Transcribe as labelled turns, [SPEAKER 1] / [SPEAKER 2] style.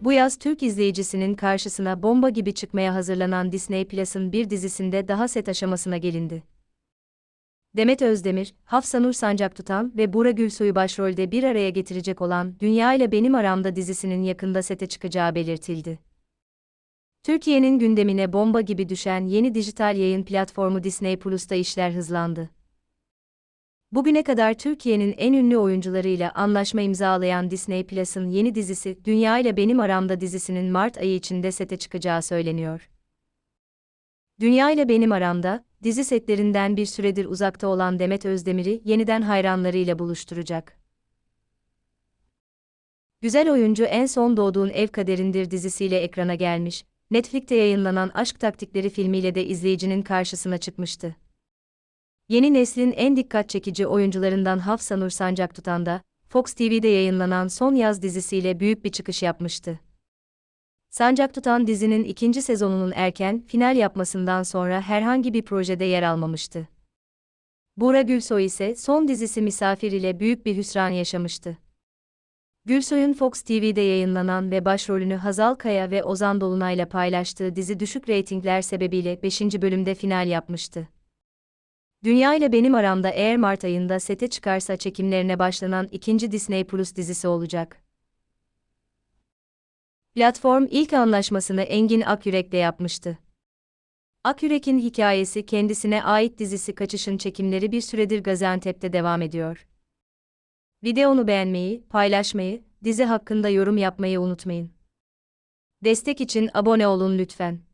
[SPEAKER 1] Bu yaz Türk izleyicisinin karşısına bomba gibi çıkmaya hazırlanan Disney Plus'ın bir dizisinde daha set aşamasına gelindi. Demet Özdemir, Hafsanur Sancaktutan ve Bura Gülsoy'u başrolde bir araya getirecek olan Dünya ile Benim Aramda dizisinin yakında sete çıkacağı belirtildi. Türkiye'nin gündemine bomba gibi düşen yeni dijital yayın platformu Disney Plus'ta işler hızlandı. Bugüne kadar Türkiye'nin en ünlü oyuncularıyla anlaşma imzalayan Disney Plus'ın yeni dizisi Dünya ile Benim Aramda dizisinin Mart ayı içinde sete çıkacağı söyleniyor. Dünya ile Benim Aramda, dizi setlerinden bir süredir uzakta olan Demet Özdemir'i yeniden hayranlarıyla buluşturacak. Güzel oyuncu en son Doğduğun Ev Kaderindir dizisiyle ekrana gelmiş, Netflix'te yayınlanan Aşk Taktikleri filmiyle de izleyicinin karşısına çıkmıştı. Yeni neslin en dikkat çekici oyuncularından Hafsanur Sancaktutan da, Fox TV'de yayınlanan Son Yaz dizisiyle büyük bir çıkış yapmıştı. Sancaktutan dizinin ikinci sezonunun erken, final yapmasından sonra herhangi bir projede yer almamıştı. Buğra Gülsoy ise son dizisi Misafir ile büyük bir hüsran yaşamıştı. Gülsoy'un Fox TV'de yayınlanan ve başrolünü Hazal Kaya ve Ozan Dolunay'la paylaştığı dizi düşük reytingler sebebiyle 5. bölümde final yapmıştı. Dünya ile benim aramda eğer Mart ayında sete çıkarsa çekimlerine başlanan ikinci Disney Plus dizisi olacak. Platform ilk anlaşmasını Engin Akyürek'le yapmıştı. Akyürek'in hikayesi kendisine ait dizisi Kaçış'ın çekimleri bir süredir Gaziantep'te devam ediyor. Videonu beğenmeyi, paylaşmayı, dizi hakkında yorum yapmayı unutmayın. Destek için abone olun lütfen.